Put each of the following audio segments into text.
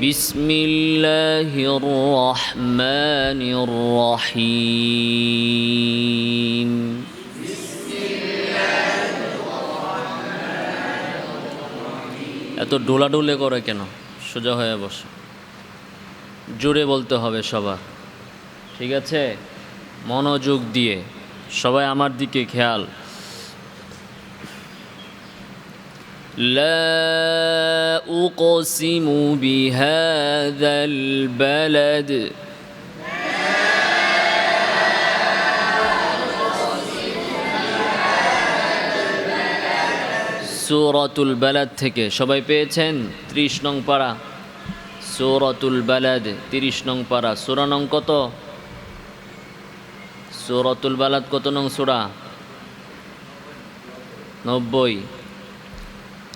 بسم الله الرحمن الرحيم এত ডোলাডোলে করে কেন সোজা হয়ে বসো জোরে বলতে হবে সবার ঠিক আছে মনোযোগ দিয়ে সবাই আমার দিকে খেয়াল لا أقسم بهذا البلد সূরাতুল বালাদ থেকে সবাই পেয়েছেন ত্রিশ নং পাড়া সূরাতুল বালাদ তিরিশ নং পাড়া সূরা নং কত সূরাতুল বালাদ কত নং সূরা নব্বই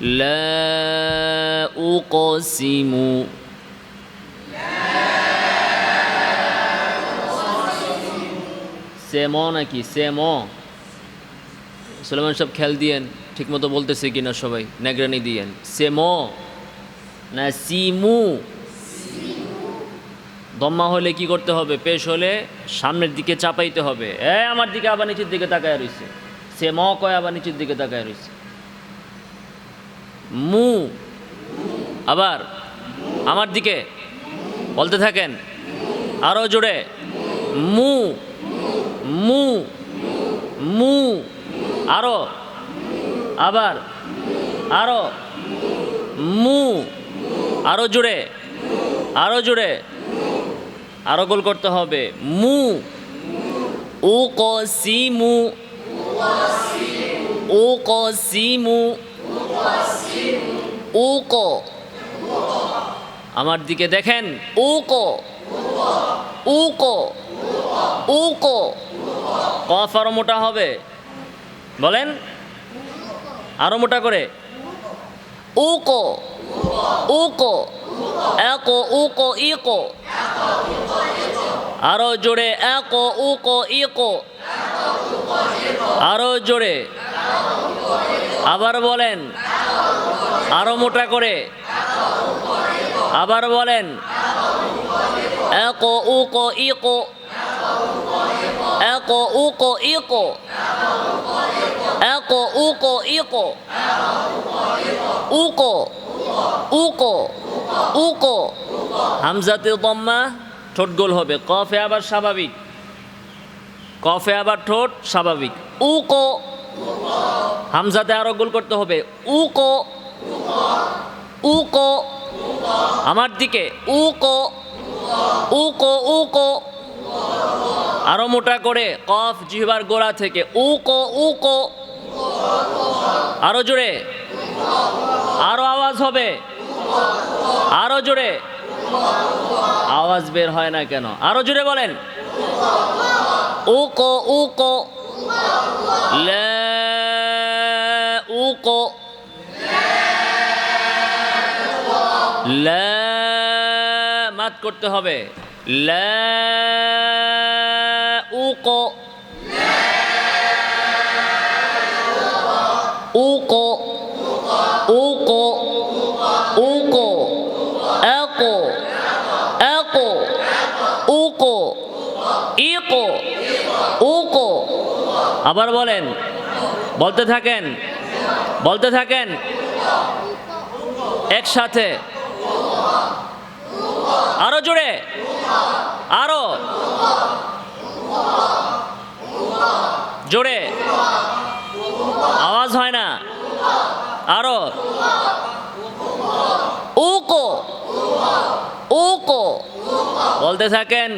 لا أقسم সেম নাকি সেম সুলেমান সব খেয়াল দিয়েন ঠিকমতো বলতেছে কিনা সবাই নেগরানি দিয়েন সেম না সিমু দম্মা হলে কি করতে হবে পেশ হলে সামনের দিকে চাপাইতে হবে এ আমার দিকে আবার নিচের দিকে তাকায় রয়েছে সে ম কয় আবার নিচের দিকে তাকায় রয়েছে মু। আবার আমার দিকে বলতে থাকেন আরও জোরে, মু মু মু, আরও, আবার, আরও, মু, আরও জোরে আরও জোরে, আরও গোল করতে হবে, মু, ও ক সি মু, ও ক সি মু ও ক আমার দিকে দেখেন ও ক ও ক ও ক কফ আরও মোটা হবে। বলেন? আরও মোটা করে। ও ক ও ক এক ও ক ই ক আরও জোরে, এক ও ক ই ক আরও জোরে। আবার বলেন, আরও মোটা করে। আবার বলেন, এক উ ক ই ক এক উ ক ই ক এক উ ক ই ক উ ক উ ক উ ক হামজাতে দম্মা ঠোঁট গোল হবে। কফে আবার স্বাভাবিক। কফে আবার ঠোঁট স্বাভাবিক। উ ক হামজাতে আরও গোল করতে হবে। উ ক উ ক আমার দিকে। উ ক উ ক উ ক আরও মোটা করে কফ জিহবার গোড়া থেকে। উ ক উ ক আরও জোরে। আরও আওয়াজ হবে। আরও জোরে। আওয়াজ বের হয় না কেন? আরও জোরে বলেন। উ ক উ ক লা ক লা মাত করতে হবে। লা উ ক উ ক উ ক উ ক এক. এক. উ ক ই ক উ ক আবার বলেন। বলতে থাকেন। বলতে থাকেন, একসাথে, আরও জোরে আরও, জোরে, আওয়াজ হয় না, আরও, উকো উকো, বলতে থাকেন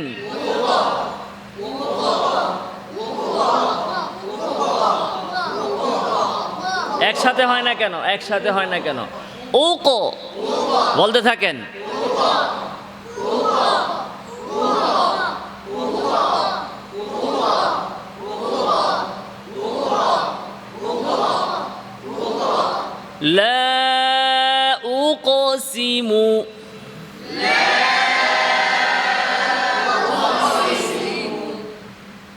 একসাথে হয় না কেন একসাথে হয় না কেন উকো বলতে থাকেন لا أقسم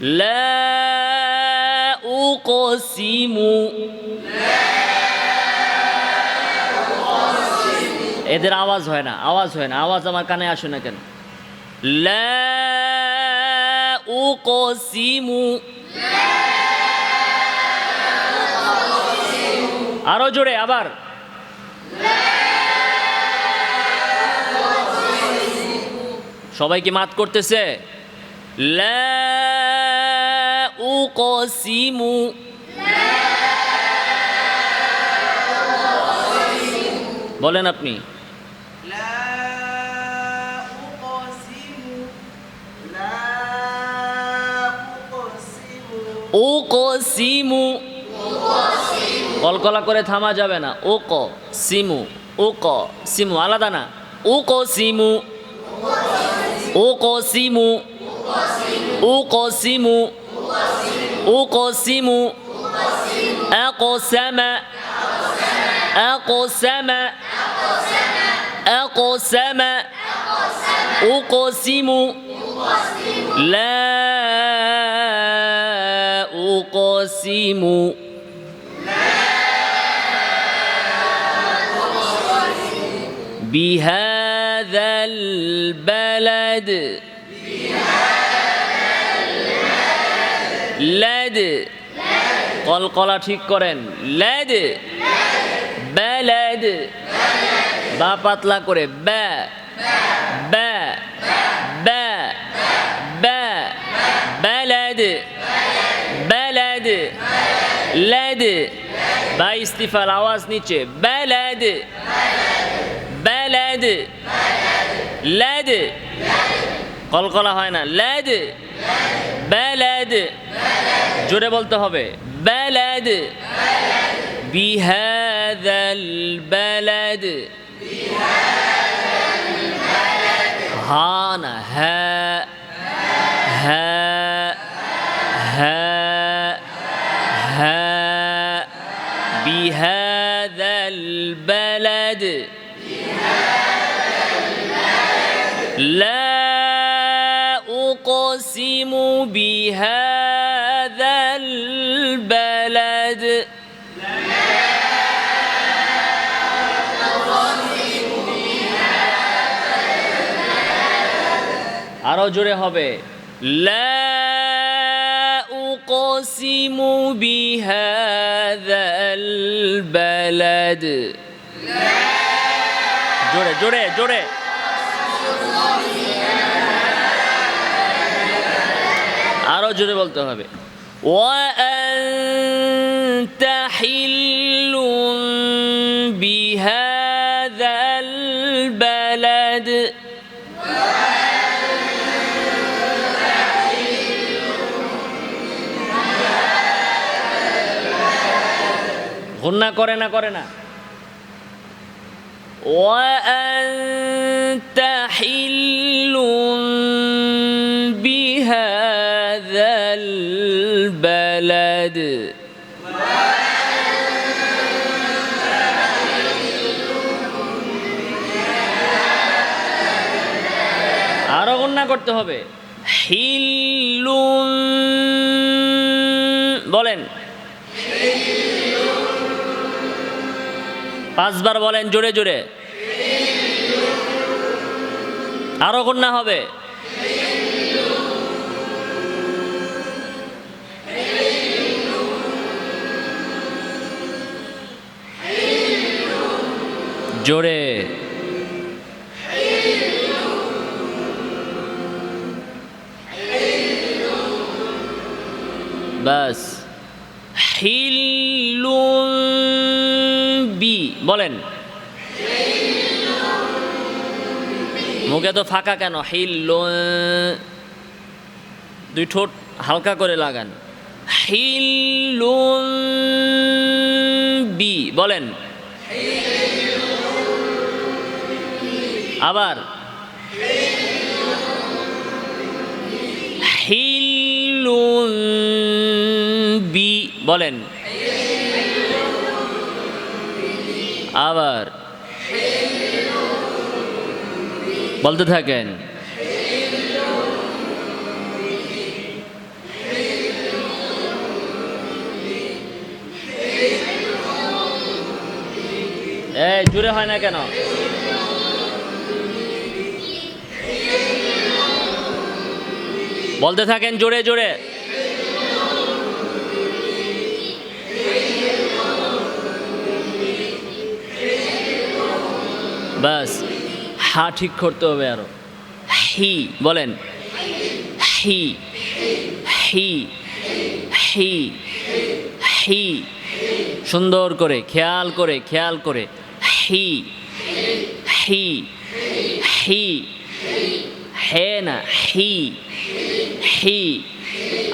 لا أقسم এদের আওয়াজ হয় না, আওয়াজ হয় না, আওয়াজ আমার কানে আসে না কেন? উকসিমু। আরও জোরে, আবার। সবাই কি মাত করতেছে? উকসিমু। বলেন আপনি। لا أقسم لا أقسم উকসিমু কলকলা করে থামা যাবে না ও ক সিমু ও ক সিমু আলাদা না ও ক সিমু ও ক সিমু ও ক সিমু ও ক সিমু أقسم أقسم أقسم أقسم لا أقسم بهذا البلد لد কলকলা ঠিক করেন লেদ বেলেদ বা পাতলা করে ব্যা ব্যা ব্যা ব্যা বেলেদ বেলেদ লেদ বা ইস্তিফার আওয়াজ নিচে বেলেদ বেলেদ লেদ কলকলা হয় না লেদ বেলেদ জোরে বলতে হবে বেলেদ بهذا البلد هانا ها ها ها ها بهذا البلد لا أقسم بهذا البلد. আরো জোরে হবে লা উকসিমু বিহাযাল বালাদ জোরে জোরে জোরে আরো জোরে বলতে হবে وأنت حل ঘূর্ণা করে না করে না وأنت حل بهذا البلد আরো গণনা করতে হবে হিল্লুন বলেন পাঁচবার বলেন জোরে জোরে। আরও কন্যা হবে। জোরে। বাস। হিল্লুন বি বলেন। মুখে তো ফাঁকা কেন? হিল দুই ঠোঁট হালকা করে লাগান। হিল বি, বলেন। আবার। হিল বি, বলেন। আবার বলতে থাকেন এই জুড়ে হয় না কেন? বলতে থাকেন জোরে জোরে। বাস, হা ঠিক করতে হবে আরও। হি, বলেন। হি হি হি হি। সুন্দর করে, খেয়াল করে খেয়াল করে। হি হি হি, হে না, হি হি।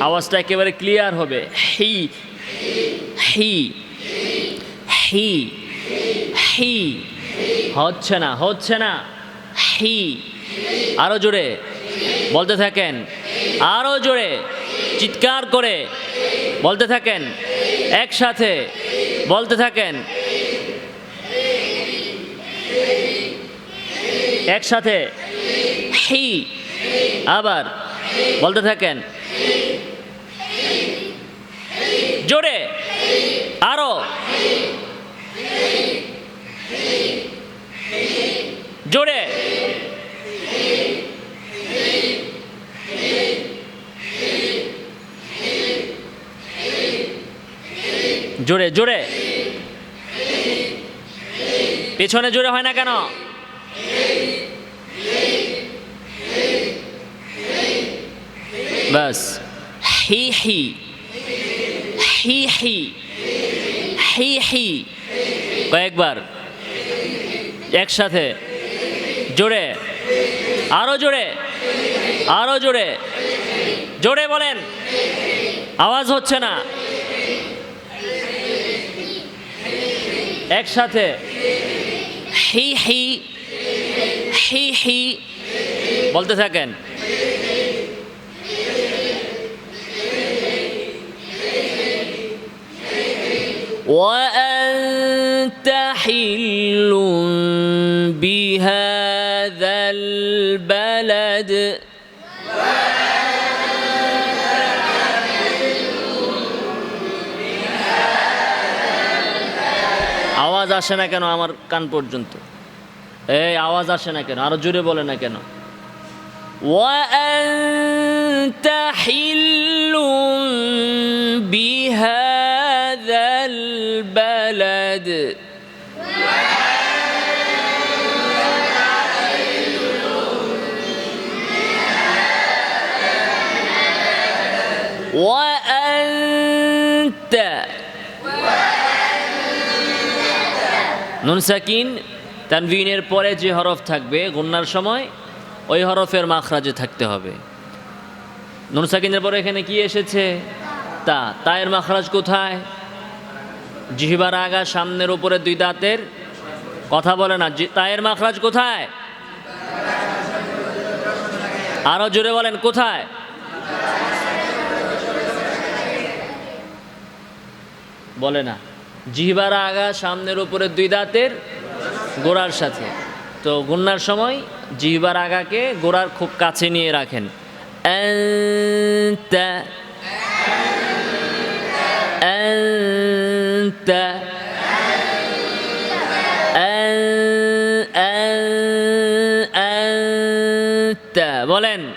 আওয়াজটা একেবারে ক্লিয়ার হবে। হি হি হি হি হচ্ছে না হচ্ছে না। হি। আরও জোরে। বলতে থাকেন। আরও জোরে। চিৎকার করে। বলতে থাকেন। একসাথে। বলতে থাকেন। একসাথে। হি। আবার। বলতে থাকেন। জোরে। আরও। জোরে। জোরে জোরে। পেছনে জোরে হয় না কেন? বাস হি হি। হি হি। হি হি। কয়েকবার। একসাথে। জোরে আরো জোরে আরো জোরে জোরে বলেন আওয়াজ হচ্ছে না একসাথে হি হি হি হি বলতে থাকেন وأنت حل আসে না কেন আমার কান পর্যন্ত এই আওয়াজ আসে না কেন আরো জোরে বলে না কেন وأنت حل بهذا البلد নুন সাকিন তানভিনের পরে যে হরফ থাকবে গুন্নার সময়, ওই হরফের মাখরাজে থাকতে হবে। নুন সাকিনের পরে এখানে কি এসেছে? তা, তায়ের মাখরাজ কোথায়? জিহিবার আগা সামনের উপরে দুই দাঁতের। কথা বলে না তায়ের মাখরাজ কোথায়? আরও জোরে বলেন, কোথায়? বলে না। জিহবার আগা সামনের উপরে দুই দাঁতের গোড়ার সাথে। তো গুন্নার সময় জিহবার আগাকে গোড়ার খুব কাছে নিয়ে রাখেন। বলেন।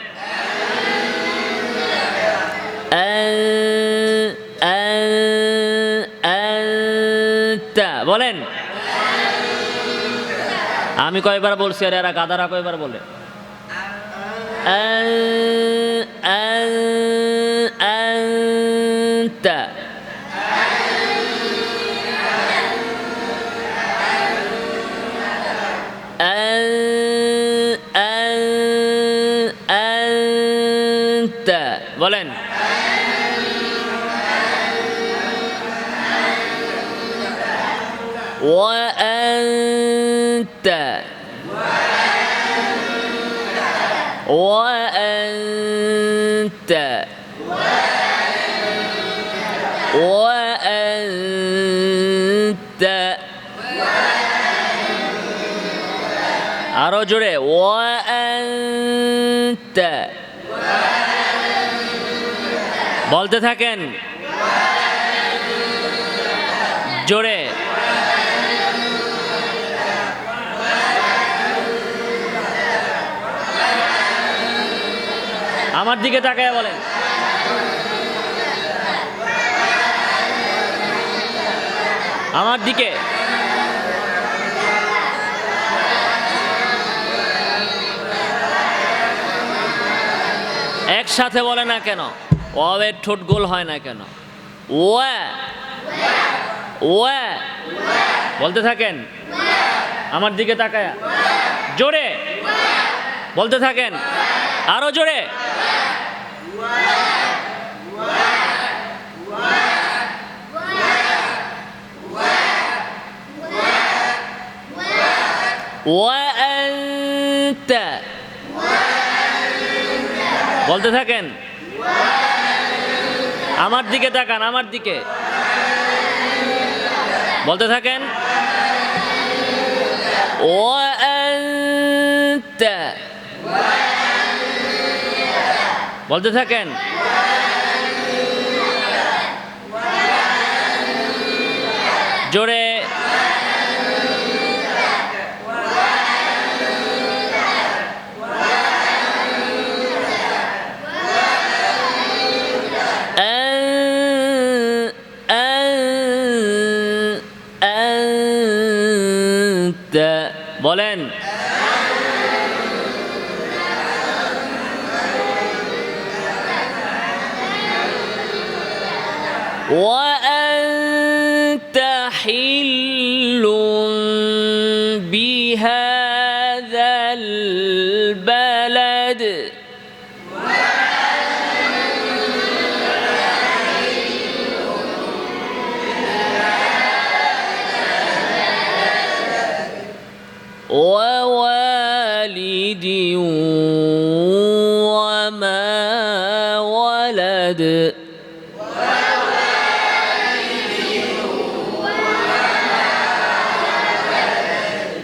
আমি কয়বার বলছি আর এরা গাদারা কয়বার বলে? জোরে বলতে থাকেন। জোরে। আমার দিকে তাকায় বলেন। আমার দিকে। একসাথে বলে না কেন ওয়ের ঠোঁট গোল হয় না কেন ওয়া ওয়া বলতে থাকেন আমার দিকে তাকায়া জোরে বলতে থাকেন আরো জোরে وأنت বলতে থাকেন? আমার দিকে তাকান আমার দিকে। বলতে থাকেন? ও বলতে থাকেন? জোরে। বলেন। ওয়া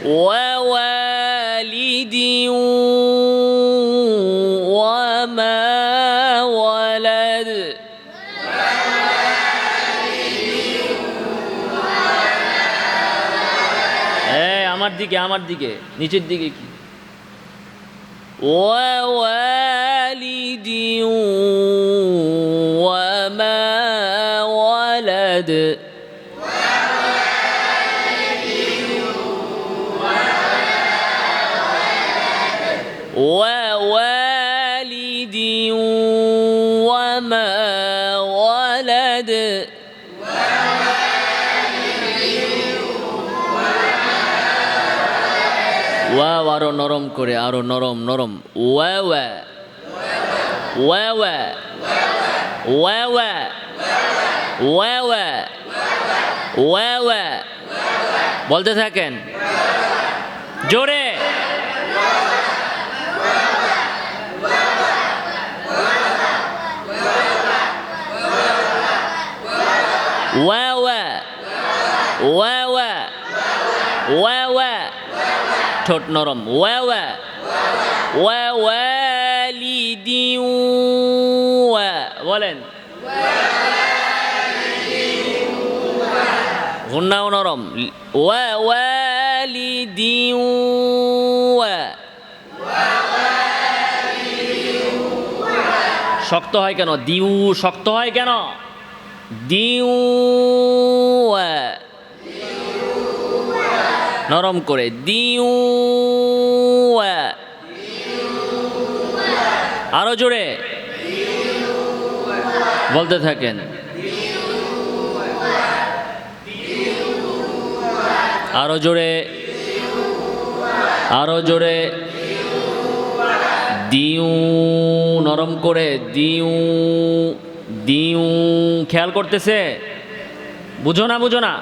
ووالد وما ولد এই আমার দিকে আমার দিকে নিচের দিকে কি ووالد ওয়াও আরও নরম করে, আরও নরম নরম। ওয়া ওয়া ওয়া ওয়া ওয়া ওয়া ওয়া ওয়া ওয়া ওয়া বলতে থাকেন। জোরে। ওয়া ওয়া ওয়া ওয়া ওয়া ওয়া ঠোঁট নরম। বলেন। গুন্নাও নরম। শক্ত হয় কেন? দিউ শক্ত হয় কেন? দিউ নরম করে দিউ আরও জোরে। বলতে থাকেন। আরও জোরে। আরও জোরে। দিউ, নরম করে দিউ দিউ। খেয়াল করতেছে? বুঝো না বুঝো না।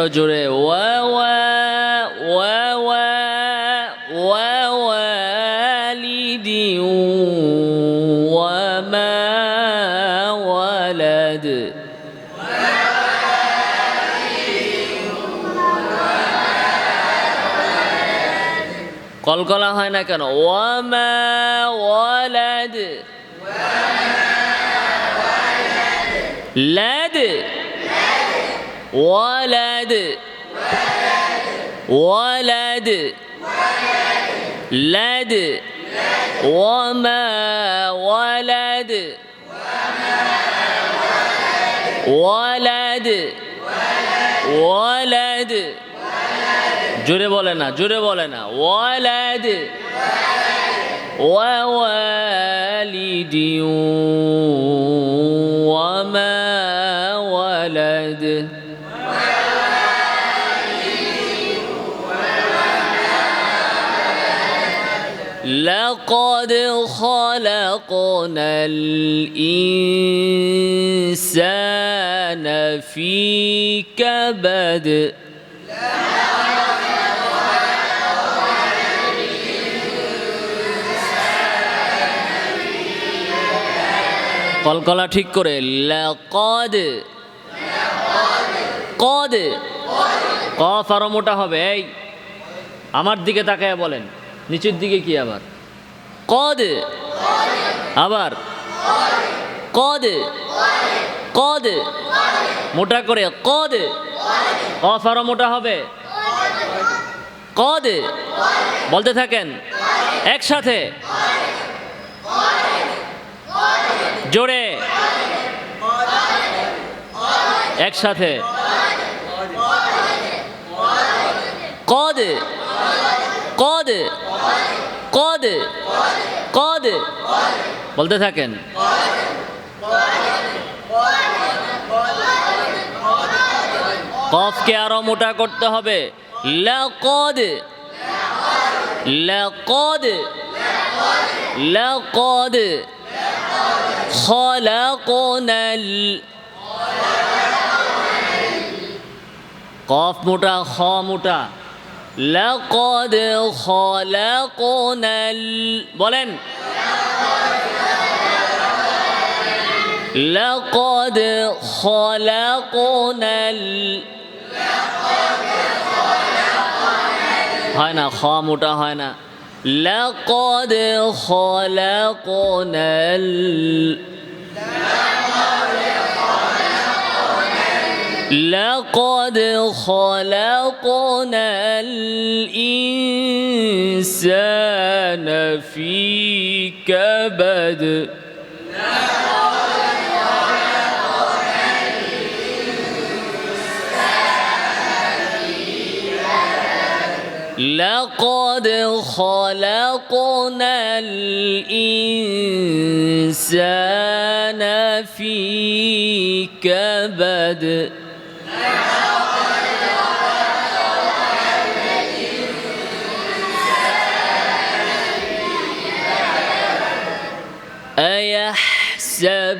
আরো জোরে ওয়া ওয়া ওয়া ওয়া ওয়া ওয়ালিদি ওয়া মা ওয়ালাদ কলকলা হয় না কেন ওয়ামা ওয়ালাদ লাদ ওয়ালাদ ওয়ালাদ লাদ ওয়ামা ওয়ালাদ ওয়ালাদ ওয়ালাদ জোরে বলে না জোরে বলে না ওয়ালাদ ووالد وما ولد لقد خلقنا الإنسان في كبد কলকলা ঠিক করে লাকদ কদ কফ আরো মোটা হবে এই আমার দিকে তাকায় বলেন নিচের দিকে কি আবার? কদ। আবার? কদ। কদ। মোটা করে। কদ। কফ আরও মোটা হবে। কদ। বলতে থাকেন। একসাথে। জোরে। একসাথে কদ কদ কদ কদ বলতে থাকেন। কফকে আরও মোটা করতে হবে। লাকদ। লাকদ। লাকদ। খলাকনাল। কফ মোটা, খ মোটা। لقد خلقنا ال বলেন لقد خلقنا ال হয় না খ মোটা হয় না لقد خلقنا لقد خلقنا الإنسان في كبد. لقد خلقنا الإنسان في كبد.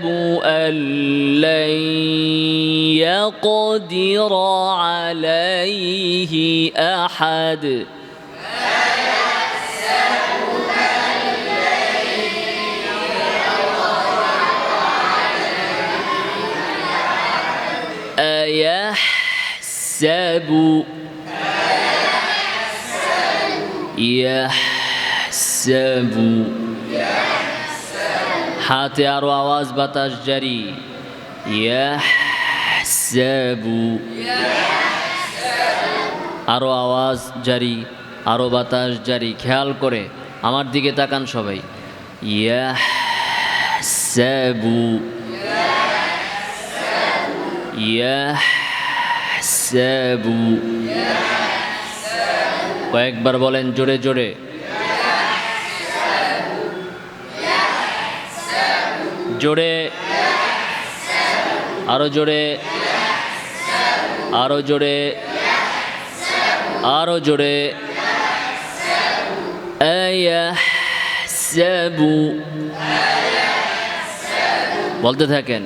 أيحسب أن لن يقدر عليه أحد. أيحسب؟ يحسب. হাতে আরও আওয়াজ বাতাস জারি। আরও আওয়াজ জারি, আরও বাতাস জারি, খেয়াল করে, আমার দিকে তাকান সবাই। ইয়াহসাবু। ইয়াহসাবু। কয়েকবার বলেন, জোরে জোরে। জোরে আরও জোরে আরও জোরে আরও জোরে। বলতে থাকেন।